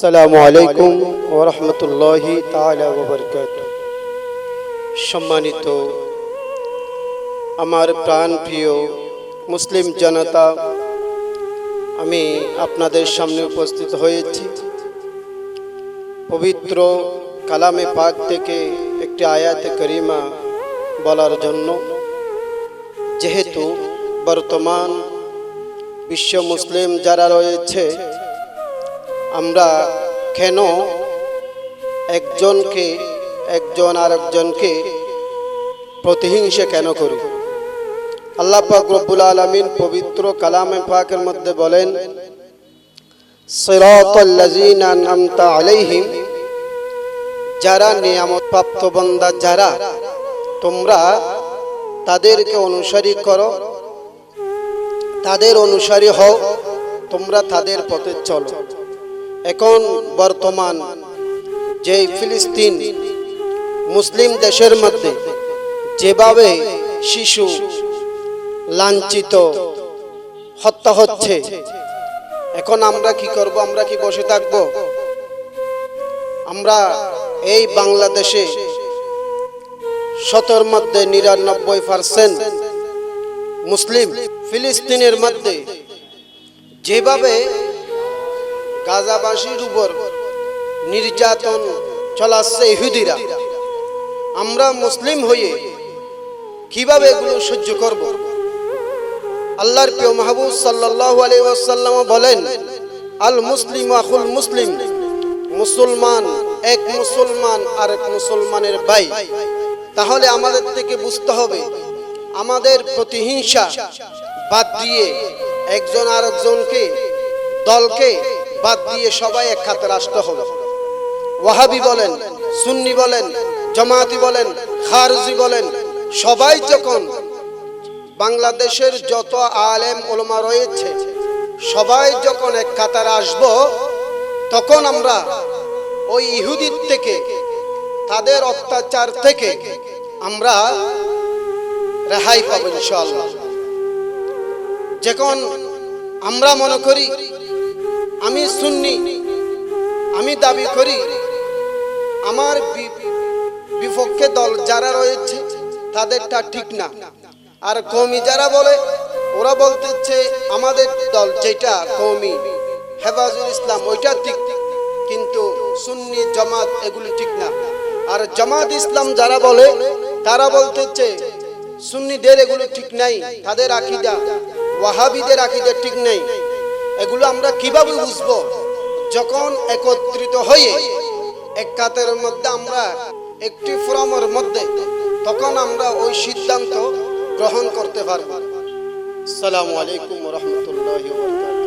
আসসালামু আলাইকুম ওরহমতুল্লাহি তাআলা ওয়া সম্মানিত আমার প্রাণ প্রিয় মুসলিম জনতা, আমি আপনাদের সামনে উপস্থিত হয়েছি। পবিত্র কালামে পাক থেকে একটি আয়াতে করিমা বলার জন্য, যেহেতু বর্তমান বিশ্ব মুসলিম যারা রয়েছে আমরা কেন একজনকে, একজন আরেকজনকে প্রতিহিংসা কেন করি? আল্লাহ পাক রব্বুল আলামিন পবিত্র কালামে পাকের মধ্যে বলেন আলাইহিম যারা নিয়ামত প্রাপ্ত বান্দা, যারা তোমরা তাদেরকে অনুসারী করো, তাদের অনুসারী হও, তোমরা তাদের পথে চলো। এখন বর্তমান যে ফিলিস্তিন মুসলিম দেশের মধ্যে যেভাবে শিশু লাঞ্ছিত, হত্যা হচ্ছে, এখন আমরা কি করব? আমরা কি বসে থাকব? আমরা এই বাংলাদেশে শতর মধ্যে নিরানব্বই পার্সেন্ট মুসলিম ফিলিস্তিনের মধ্যে যেভাবে গাজাবাসীর উপর নির্যাতন চলাচ্ছে ইহুদিরা। আমরা মুসলিম হয়ে কীভাবে এগুলো সহ্য করব? আল্লাহর প্রিয় মাহবুব সাল্লাল্লাহু আলাইহি ওয়াসাল্লাম বলেন, আল মুসলিম আখুল মুসলিম, মুসলমান এক মুসলমান আর এক মুসলমানের ভাই। তাহলে আমাদের থেকে বুঝতে হবে, আমাদের প্রতিহিংসা বাদ দিয়ে একজন আরেকজনকে, দলকে বাদ দিয়ে সবাই এক খাতে রাষ্ট্র হবে ওয়াহাবি বলেন, সুন্নি বলেন, জামাতি বলেন, খারজি বলেন, সবাই যখন বাংলাদেশের যত আলেম ওলমা রয়েছে, সবাই যখন এক কাতারে আসব, তখন আমরা ওই ইহুদির থেকে, তাদের অত্যাচার থেকে আমরা রেহাই পাবো ইনশাআল্লাহ। যখন আমরা মনে করি আমি সুন্নি। আমি দাবি করি, আমার বিপক্ষে দল যারা রয়েছে, তাদেরটা ঠিক না। আর কৌমি যারা বলে, ওরা বলতেছে, আমাদের দল যেটা কৌমি হেফাজুল ইসলাম, ওইটা ঠিক। কিন্তু সুন্নি জামাত এগুলি ঠিক না। আর জামাত ইসলাম যারা বলে, তারা বলতেছে, সুন্নিদের এগুলো ঠিক নাই, তাদের আকিদা ওয়াহাবিদের আকিদা ঠিক নাই। এগুলো আমরা কীভাবে বুঝব? যখন একত্রিত হয়ে এক কাতের মধ্যে আমরা একটি ফোরামের মধ্যে, তখন আমরা ওই সিদ্ধান্ত গ্রহণ করতে পারব। আসসালামু আলাইকুম রহমতুল্লাহ